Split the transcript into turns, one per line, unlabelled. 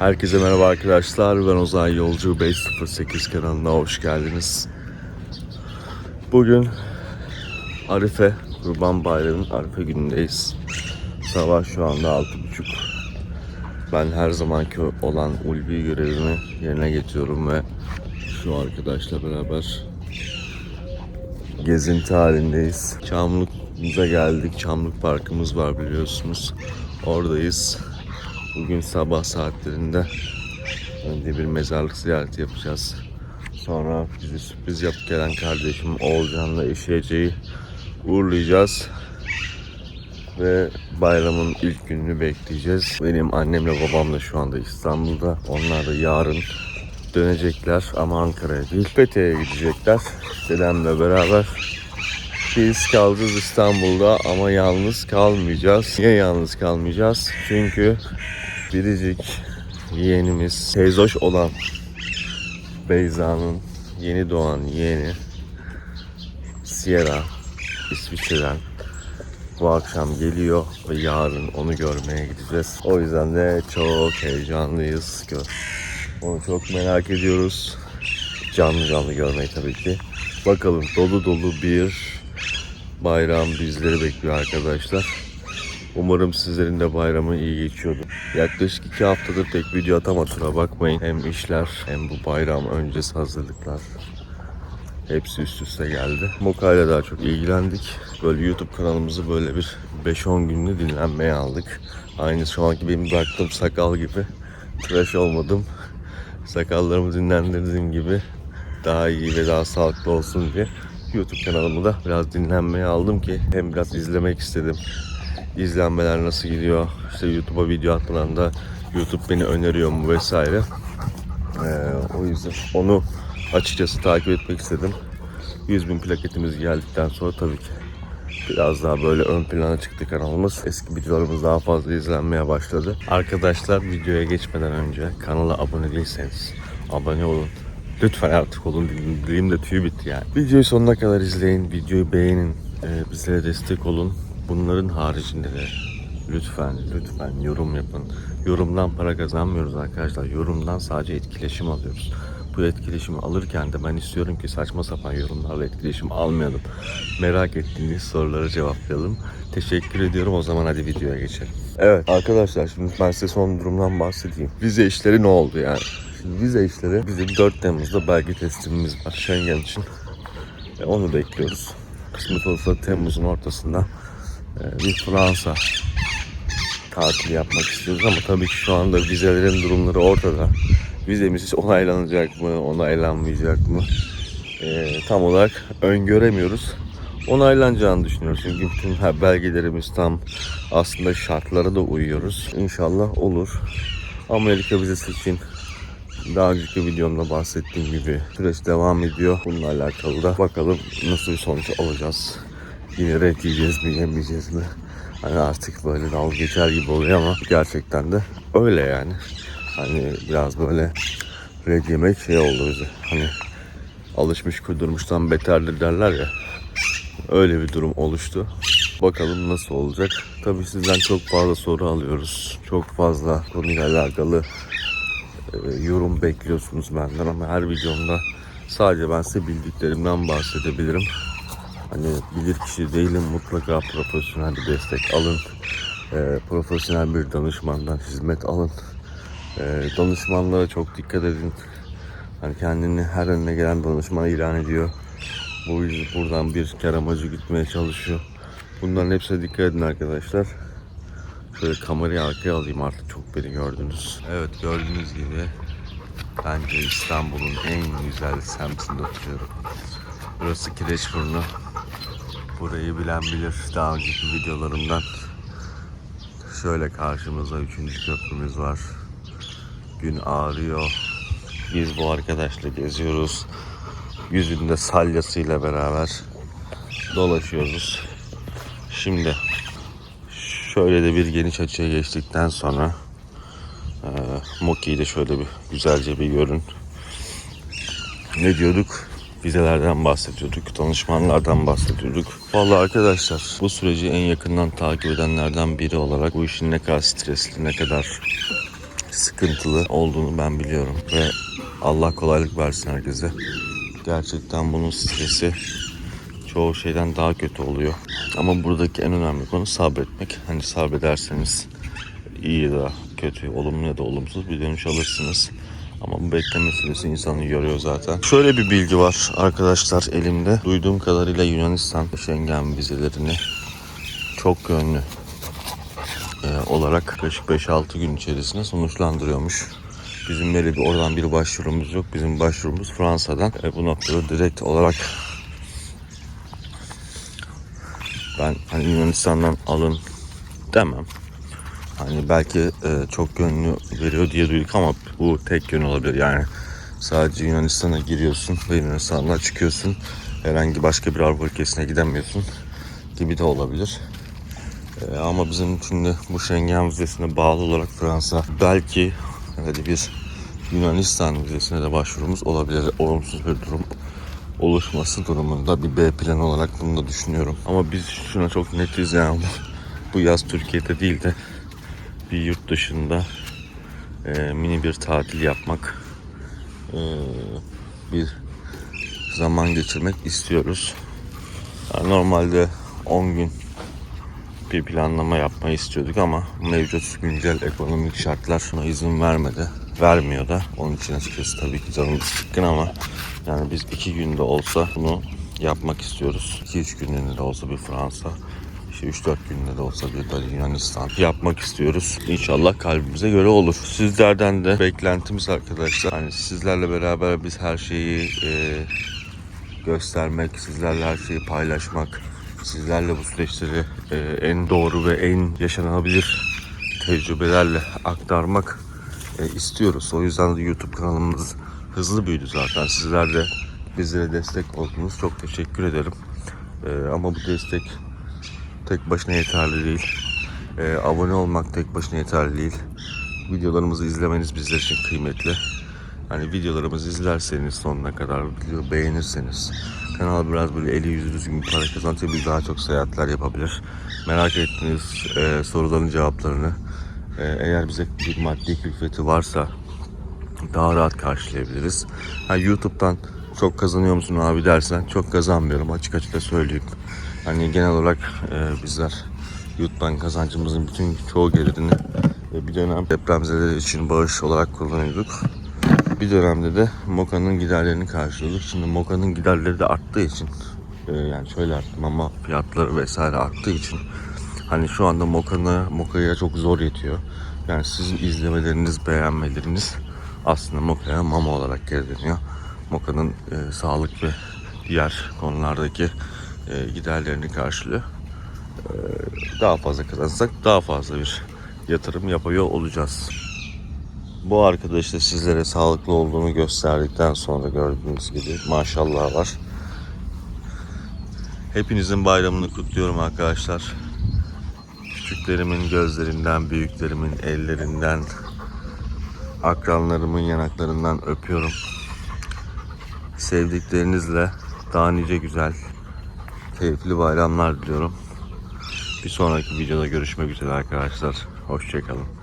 Herkese merhaba arkadaşlar. Ben Ozan Yolcu 508 kanalına hoş geldiniz. Bugün Arife, Kurban Bayramı'nın Arife günündeyiz. Sabah şu anda 6.30. Ben her zamanki olan ulvi görevimi yerine getiriyorum ve şu arkadaşla beraber gezinti halindeyiz. Çamlık'ımıza geldik. Çamlık Parkımız var biliyorsunuz. Oradayız. Bugün sabah saatlerinde önce bir mezarlık ziyareti yapacağız. Sonra bize sürpriz yapıp gelen kardeşim Oğulcan'la eşi Ece'yi uğurlayacağız. Ve bayramın ilk gününü bekleyeceğiz. Benim annemle babam da şu anda İstanbul'da. Onlar da yarın dönecekler ama Ankara'ya değil. Fethiye'ye gidecekler. Dedemle beraber. Biz kalacağız İstanbul'da ama yalnız kalmayacağız. Niye yalnız kalmayacağız? Çünkü biricik yeğenimiz teyzoş olan Beyza'nın yeni doğan yeğeni Sierra İsviçre'den bu akşam geliyor ve yarın onu görmeye gideceğiz. O yüzden de çok heyecanlıyız. Onu çok merak ediyoruz. Canlı canlı görmeyi tabii ki. Bakalım dolu dolu bir bayram bizleri bekliyor arkadaşlar. Umarım sizlerin de bayramı iyi geçiyordu. Yaklaşık iki haftadır tek video atamadılar bakmayın. Hem işler hem bu bayram öncesi hazırlıklar. Hepsi üst üste geldi. Moka ile daha çok ilgilendik. Böyle YouTube kanalımızı böyle bir 5-10 günlük dinlenmeye aldık. Aynı şu anki benim bıraktığım sakal gibi. Tıraş olmadım. Sakallarımı dinlendirdiğim gibi daha iyi ve daha sağlıklı olsun diye YouTube kanalımı da biraz dinlenmeye aldım ki hem biraz izlemek istedim. İzlenmeler nasıl gidiyor? İşte YouTube'a video atmadan da YouTube beni öneriyor mu vesaire. Ee, o yüzden onu açıkçası takip etmek istedim. 100 bin plaketimiz geldikten sonra tabii ki biraz daha böyle ön plana çıktı kanalımız. Eski videolarımız daha fazla izlenmeye başladı. Arkadaşlar videoya geçmeden önce kanala abone değilseniz abone olun. Lütfen artık olun dilim de tüy bitti yani. Videoyu sonuna kadar izleyin, videoyu beğenin, e, bizlere destek olun. Bunların haricinde de lütfen lütfen yorum yapın. Yorumdan para kazanmıyoruz arkadaşlar. Yorumdan sadece etkileşim alıyoruz. Bu etkileşimi alırken de ben istiyorum ki saçma sapan yorumlarla etkileşim almayalım. Merak ettiğiniz soruları cevaplayalım. Teşekkür ediyorum. O zaman hadi videoya geçelim. Evet arkadaşlar şimdi ben size son durumdan bahsedeyim. Vize işleri ne oldu yani? Şimdi vize işleri bizim 4 Temmuz'da belge teslimimiz var Schengen için. E, onu bekliyoruz. Kısmet olursa Temmuz'un ortasında e, bir Fransa tatili yapmak istiyoruz ama tabii ki şu anda vizelerin durumları ortada. Vizemiz onaylanacak mı, onaylanmayacak mı? E, tam olarak öngöremiyoruz. Onaylanacağını düşünüyoruz çünkü bütün belgelerimiz tam aslında şartlara da uyuyoruz. İnşallah olur. Amerika vizesi için daha önceki videomda bahsettiğim gibi süreç devam ediyor. Bununla alakalı da bakalım nasıl bir sonuç alacağız. Yine red yiyeceğiz mi yemeyeceğiz mi? Hani artık böyle dalga geçer gibi oluyor ama gerçekten de öyle yani. Hani biraz böyle red yemek şey oldu bize. Hani alışmış kudurmuştan beterdir derler ya. Öyle bir durum oluştu. Bakalım nasıl olacak. Tabii sizden çok fazla soru alıyoruz. Çok fazla konuyla alakalı e, yorum bekliyorsunuz benden ama her videomda sadece ben size bildiklerimden bahsedebilirim. Hani bilir kişi değilim mutlaka profesyonel bir destek alın. E, profesyonel bir danışmandan hizmet alın. E, danışmanlara çok dikkat edin. Hani kendini her önüne gelen danışman ilan ediyor. Bu buradan bir kar amacı gitmeye çalışıyor. Bunların hepsine dikkat edin arkadaşlar. Şöyle kamerayı arkaya alayım artık çok beni gördünüz. Evet gördüğünüz gibi bence İstanbul'un en güzel semtinde oturuyorum. Burası Kireçburnu. Burayı bilen bilir daha önceki videolarımdan. Şöyle karşımızda 3. köprümüz var. Gün ağrıyor. Biz bu arkadaşla geziyoruz. Yüzünde salyasıyla beraber dolaşıyoruz. Şimdi şöyle de bir geniş açıya geçtikten sonra e, Moki'yi de şöyle bir güzelce bir görün. Ne diyorduk? Vizelerden bahsediyorduk, danışmanlardan bahsediyorduk. Vallahi arkadaşlar bu süreci en yakından takip edenlerden biri olarak bu işin ne kadar stresli, ne kadar sıkıntılı olduğunu ben biliyorum ve Allah kolaylık versin herkese. Gerçekten bunun stresi çoğu şeyden daha kötü oluyor. Ama buradaki en önemli konu sabretmek. Hani sabrederseniz iyi ya da kötü, olumlu ya da olumsuz bir dönüş alırsınız. Ama bu bekleme süresi insanı yoruyor zaten. Şöyle bir bilgi var arkadaşlar elimde. Duyduğum kadarıyla Yunanistan Schengen vizelerini çok yönlü e, olarak yaklaşık 5-6 gün içerisinde sonuçlandırıyormuş. Bizim böyle bir oradan bir başvurumuz yok. Bizim başvurumuz Fransa'dan. E, bu noktada direkt olarak ben hani Yunanistan'dan alın demem. Hani belki e, çok yönlü veriyor diye duyduk ama bu tek yön olabilir. Yani sadece Yunanistan'a giriyorsun ve Yunanistan'dan çıkıyorsun. Herhangi başka bir Avrupa ülkesine gidemiyorsun gibi de olabilir. E, ama bizim şimdi bu Schengen vizesine bağlı olarak Fransa belki hadi bir Yunanistan vizesine de başvurumuz olabilir. Olumsuz bir durum oluşması durumunda bir B plan olarak bunu da düşünüyorum. Ama biz şuna çok netiz yani bu yaz Türkiye'de değil de bir yurt dışında e, mini bir tatil yapmak e, bir zaman geçirmek istiyoruz. Yani normalde 10 gün bir planlama yapmayı istiyorduk ama mevcut güncel ekonomik şartlar buna izin vermedi. Vermiyor da. Onun için açıkçası tabii ki canımız sıkkın ama yani biz iki günde olsa bunu yapmak istiyoruz. 2-3 günlüğüne de olsa bir Fransa, işte 3-4 günde de olsa bir de Yunanistan yapmak istiyoruz. İnşallah kalbimize göre olur. Sizlerden de beklentimiz arkadaşlar. Hani sizlerle beraber biz her şeyi e, göstermek, sizlerle her şeyi paylaşmak, sizlerle bu süreçleri e, en doğru ve en yaşanabilir tecrübelerle aktarmak e, istiyoruz. O yüzden de YouTube kanalımız hızlı büyüdü zaten. Sizler de bizlere destek oldunuz. Çok teşekkür ederim. E, ama bu destek tek başına yeterli değil. E, abone olmak tek başına yeterli değil. Videolarımızı izlemeniz bizler için kıymetli. Hani videolarımızı izlerseniz sonuna kadar video beğenirseniz kanal biraz böyle eli yüzü düzgün para kazanınca biz daha çok seyahatler yapabilir. Merak ettiğiniz e, soruların cevaplarını eğer bize bir maddi külfeti varsa daha rahat karşılayabiliriz. Ha, YouTube'dan çok kazanıyor musun abi dersen çok kazanmıyorum açık açık söyleyeyim. Hani genel olarak e, bizler YouTube'dan kazancımızın bütün çoğu gelirini e, bir dönem depremzedeler için bağış olarak kullanıyorduk. Bir dönemde de Moka'nın giderlerini karşılıyorduk. Şimdi Moka'nın giderleri de arttığı için e, yani şöyle arttı ama fiyatları vesaire arttığı için hani şu anda Moka'na Moka'ya çok zor yetiyor. Yani sizin izlemeleriniz, beğenmeleriniz aslında Moka'ya mama olarak geri dönüyor. Moka'nın e, sağlık ve diğer konulardaki e, giderlerini karşılıyor. E, daha fazla kazansak daha fazla bir yatırım yapıyor olacağız. Bu arkadaş da sizlere sağlıklı olduğunu gösterdikten sonra gördüğünüz gibi maşallah var. Hepinizin bayramını kutluyorum arkadaşlar. Küçüklerimin gözlerinden, büyüklerimin ellerinden, akranlarımın yanaklarından öpüyorum. Sevdiklerinizle daha nice güzel, keyifli bayramlar diliyorum. Bir sonraki videoda görüşmek üzere arkadaşlar. Hoşçakalın.